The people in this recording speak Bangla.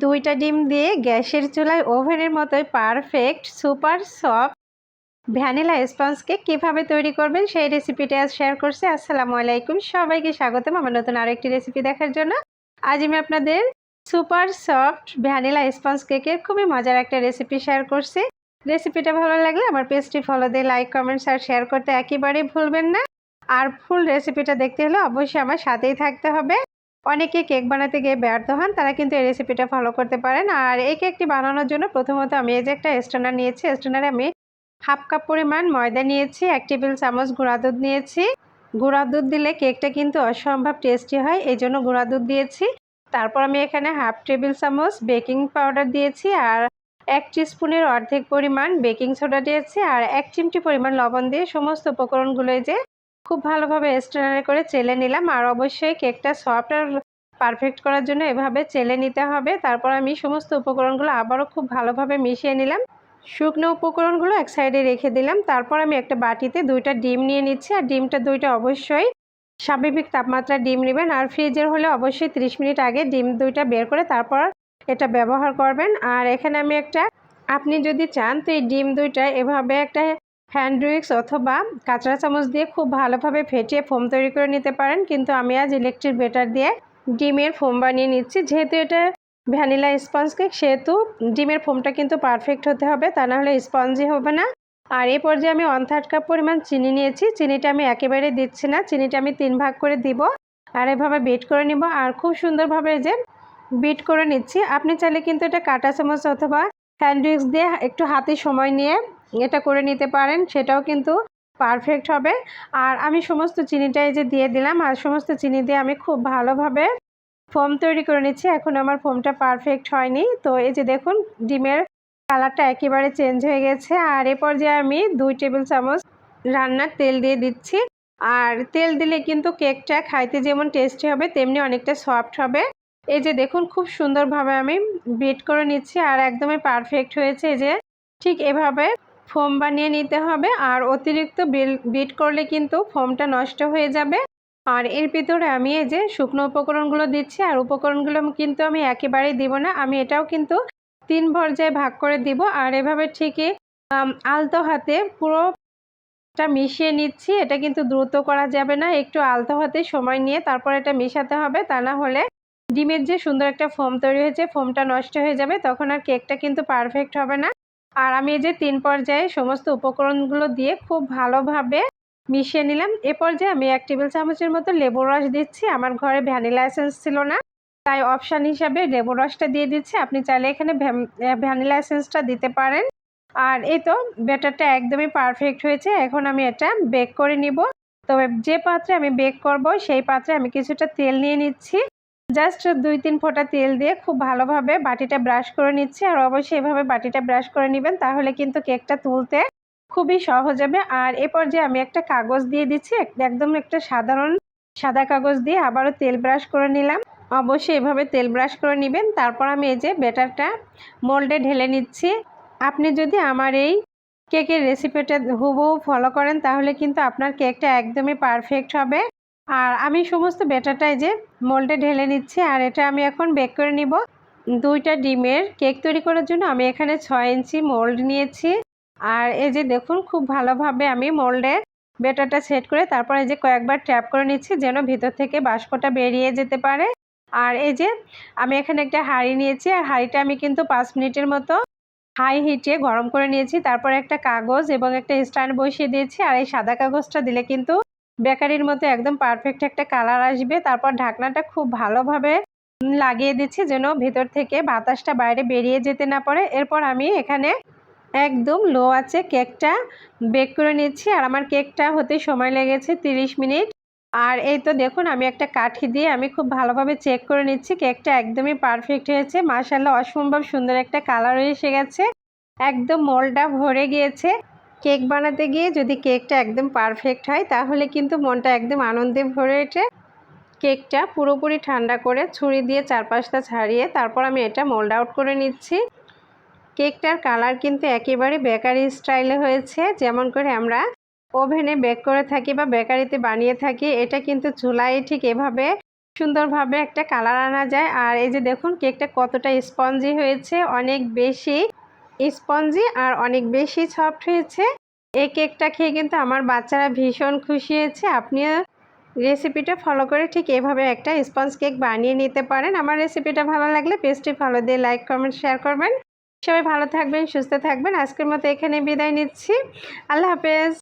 দুইটা ডিম দিয়ে গ্যাসের চুলায় ওভেনের মতোই perfect super soft vanilla sponge cake কীভাবে তৈরি করবেন সেই রেসিপিটা আজ শেয়ার করছি। আসসালামু আলাইকুম, সবাইকে স্বাগতম আমার নতুন আরও একটি রেসিপি দেখার জন্য। আজ আমি আপনাদের সুপার সফট ভ্যানিলা স্পঞ্জ কেকের খুবই মজার একটা রেসিপি শেয়ার করছি। রেসিপিটা ভালো লাগলে আমার পেজটি ফলো দিয়ে লাইক কমেন্টস আর শেয়ার করতে একেবারেই ভুলবেন না। আর ফুল রেসিপিটা দেখতে হলে অবশ্যই আমার সাথেই থাকতে হবে। অনেকে কেক বানাতে গিয়ে ব্যর্থ হন, তারা কিন্তু এই রেসিপিটা ফলো করতে পারেন। আর এই কেকটি বানানোর জন্য প্রথমত আমি এই যে একটা স্টোনার নিয়েছি। স্টোনারে আমি হাফ কাপ পরিমাণ ময়দা নিয়েছি, এক টেবিল চামচ গুঁড়া দুধ নিয়েছি। গুঁড়া দুধ দিলে কেকটা কিন্তু অসম্ভব টেস্টি হয়, এই জন্য গুঁড়া দুধ দিয়েছি। তারপর আমি এখানে হাফ টেবিল চামচ বেকিং পাউডার দিয়েছি আর এক স্পুনের অর্ধেক পরিমাণ বেকিং সোডা দিয়েছি। আর এক চিমটি পরিমাণ লবণ দিয়ে সমস্ত উপকরণগুলো যে খুব ভালোভাবে স্ট্রেনারে করে চেলে নিলাম। আর অবশ্যই কেকটা সফট আর পারফেক্ট করার জন্য এভাবে চেলে নিতে হবে। তারপর আমি সমস্ত উপকরণগুলো আবারও খুব ভালোভাবে মিশিয়ে নিলাম। শুকনো উপকরণগুলো এক সাইডে রেখে দিলাম। তারপর আমি একটা বাটিতে দুইটা ডিম নিয়ে নিচ্ছি। আর ডিমটা দুইটা অবশ্যই স্বাভাবিক তাপমাত্রা ডিম নেবেন। আর ফ্রিজের হলে অবশ্যই 30 মিনিট আগে ডিম দুইটা বের করে তারপর এটা ব্যবহার করবেন। আর এখানে আমি একটা, আপনি যদি চান তো এই ডিম দুইটা এভাবে একটা হ্যান্ড উইক্স অথবা কাঁচরা চামচ দিয়ে খুব ভালোভাবে ফেটিয়ে ফোম তৈরি করে নিতে পারেন। কিন্তু আমি আজ ইলেকট্রিক বেটার দিয়ে ডিমের ফোম বানিয়ে নিচ্ছি। যেহেতু এটা ভ্যানিলা স্পঞ্জ কেক সেহেতু ডিমের ফোমটা কিন্তু পারফেক্ট হতে হবে, তা না হলে স্পঞ্জি হবে না। আর এই পর্যায়ে আমি ওয়ান থার্ড কাপ পরিমাণ চিনি নিয়েছি। চিনিটা আমি একেবারে দিচ্ছি না, চিনিটা আমি তিন ভাগ করে দিব। আর এভাবে বিট করে নিব। আর খুব সুন্দরভাবে যে বিট করে নিচ্ছি। আপনি চাইলে কিন্তু এটা কাটা চামচ অথবা হ্যান্ড দিয়ে একটু হাতে সময় নিয়ে এটা করে নিতে পারেন, সেটাও কিন্তু পারফেক্ট হবে। আর আমি সমস্ত চিনিটাই যে দিয়ে দিলাম, আর সমস্ত চিনি দিয়ে আমি খুব ভালোভাবে ফোম তৈরি করে নিচ্ছি। এখন আমার ফোমটা পারফেক্ট হয়নি। তো এই যে দেখুন, ডিমের কালারটা একেবারে চেঞ্জ হয়ে গেছে। আর এ পর্যায়ে আমি দুই টেবিল চামচ রান্নার তেল দিয়ে দিচ্ছি। আর তেল দিলে কিন্তু কেকটা খাইতে যেমন টেস্টি হবে, তেমনি অনেকটা সফট হবে। এই যে দেখুন, খুব সুন্দরভাবে আমি বিট করে নিচ্ছি, আর একদমই পারফেক্ট হয়েছে। যে ঠিক এভাবে ফোম বানিয়ে নিতে হবে, আর অতিরিক্ত বিট করলে কিন্তু ফোমটা নষ্ট হয়ে যাবে। আর এর ভিতরে আমি এই যে শুকনো উপকরণগুলো দিচ্ছি, আর উপকরণগুলো কিন্তু আমি একেবারেই দিব না, আমি এটাও কিন্তু তিন পর্যায়ে ভাগ করে দিব। আর এভাবে ঠিকই আলতো হাতে পুরোটা মিশিয়ে নিচ্ছি, এটা কিন্তু দ্রুত করা যাবে না। একটু আলতো হাতে সময় নিয়ে তারপর এটা মিশাতে হবে, তা না হলে ডিমের যে সুন্দর একটা ফোম তৈরি হয়েছে ফোমটা নষ্ট হয়ে যাবে, তখন আর কেকটা কিন্তু পারফেক্ট হবে না। আর আমি এই যে তিন পর্যায়ে সমস্ত উপকরণগুলো দিয়ে খুব ভালোভাবে মিশিয়ে নিলাম। এ পর্যায়ে আমি এক টেবিল চামচের মতো লেবু রস দিচ্ছি। আমার ঘরে ভ্যানিলা এসেন্স ছিল না, তাই অপশান হিসাবে লেবু রসটা দিয়ে দিচ্ছি। আপনি চাইলে এখানে ভ্যানিলা এসেন্সটা দিতে পারেন। আর এই তো ব্যাটারটা একদমই পারফেক্ট হয়েছে। এখন আমি এটা বেক করে নিব। তবে যে পাত্রে আমি বেক করব, সেই পাত্রে আমি কিছুটা তেল নিয়ে নিচ্ছি। জাস্ট দুই তিন ফোঁটা তেল দিয়ে খুব ভালোভাবে বাটিটা ব্রাশ করে নিচ্ছি। আর অবশ্যই এভাবে বাটিটা ব্রাশ করে নেবেন, তাহলে কিন্তু কেকটা তুলতে খুবই সহজ হবে। আর এ পর্যায়ে আমি একটা কাগজ দিয়ে দিচ্ছি একদম একটা সাধারণ সাদা কাগজ দিয়ে আবারও তেল ব্রাশ করে নিলাম। অবশ্যই এভাবে তেল ব্রাশ করে নেবেন। তারপর আমি এই যে ব্যাটারটা মোল্ডে ঢেলে নিচ্ছি। আপনি যদি আমার এই কেকের রেসিপিটা হুবহু ফলো করেন, তাহলে কিন্তু আপনার কেকটা একদমই পারফেক্ট হবে। আর আমি সমস্ত ব্যাটারটাই যে মোল্ডে ঢেলে নিচ্ছি, আর এটা আমি এখন বেক করে নিব। দুইটা ডিমের কেক তৈরি করার জন্য আমি এখানে ছয় ইঞ্চি মোল্ড নিয়েছি। আর এই যে দেখুন, খুব ভালোভাবে আমি মোল্ডে ব্যাটারটা সেট করে তারপর এই যে কয়েকবার ট্যাপ করে নিচ্ছি যেন ভিতর থেকে বাষ্পটা বেরিয়ে যেতে পারে। আর এই যে আমি এখানে একটা হাঁড়ি নিয়েছি, আর হাঁড়িটা আমি কিন্তু পাঁচ মিনিটের মতো হাই হিটে গরম করে নিয়েছি। তারপর একটা কাগজ এবং একটা স্ট্যান্ড বসিয়ে দিয়েছি, আর এই সাদা কাগজটা দিলে কিন্তু বেকারির মতো একদম পারফেক্ট একটা কালার আসবে। তারপর ঢাকনাটা খুব ভালোভাবে লাগিয়ে দিচ্ছি যেন ভিতর থেকে বাতাসটা বাইরে বেরিয়ে যেতে না পারে। এরপর আমি এখানে একদম লো আছে কেকটা বেক করে নিচ্ছি। আর আমার কেকটা হতে সময় লেগেছে 30 মিনিট। আর এই তো দেখুন, আমি একটা কাঠি দিয়ে আমি খুব ভালোভাবে চেক করে নিচ্ছি। কেকটা একদমই পারফেক্ট হয়েছে। মাসাল্লাহ অসম্ভব সুন্দর একটা কালার এসে গেছে। একদম মোলটা ভরে গিয়েছে। কেক বানাতে গিয়ে যদি কেকটা একদম পারফেক্ট হয়, তাহলে কিন্তু মনটা একদম আনন্দে ভরে ওঠে। কেকটা পুরোপুরি ঠান্ডা করে ছুরি দিয়ে চারপাশটা ছাড়িয়ে তারপর আমি এটা মোল্ড আউট করে নিচ্ছি। কেকটার কালার কিন্তু একেবারে বেকারি স্টাইলে হয়েছে। যেমন করে আমরা ওভেনে বেক করে থাকি বা বেকারিতে বানিয়ে থাকি, এটা কিন্তু চুলায় ঠিক এভাবে সুন্দরভাবে একটা কালার আনা যায়। আর এই যে দেখুন, কেকটা কতটা স্পঞ্জি হয়েছে, অনেক বেশি স্পঞ্জি আর অনেক বেশি সফট হয়েছে। এই কেকটা খেয়ে কিন্তু আমার বাচ্চারা ভীষণ খুশি হয়েছে। আপনিও রেসিপিটা ফলো করে ঠিক এভাবে একটা স্পঞ্জ কেক বানিয়ে নিতে পারেন। আমার রেসিপিটা ভালো লাগলে পেজটি ফলো দিয়ে লাইক কমেন্ট শেয়ার করবেন। সবাই ভালো থাকবেন, সুস্থ থাকবেন। আজকের মতো এখানে বিদায় নিচ্ছি। আল্লাহ হাফেজ।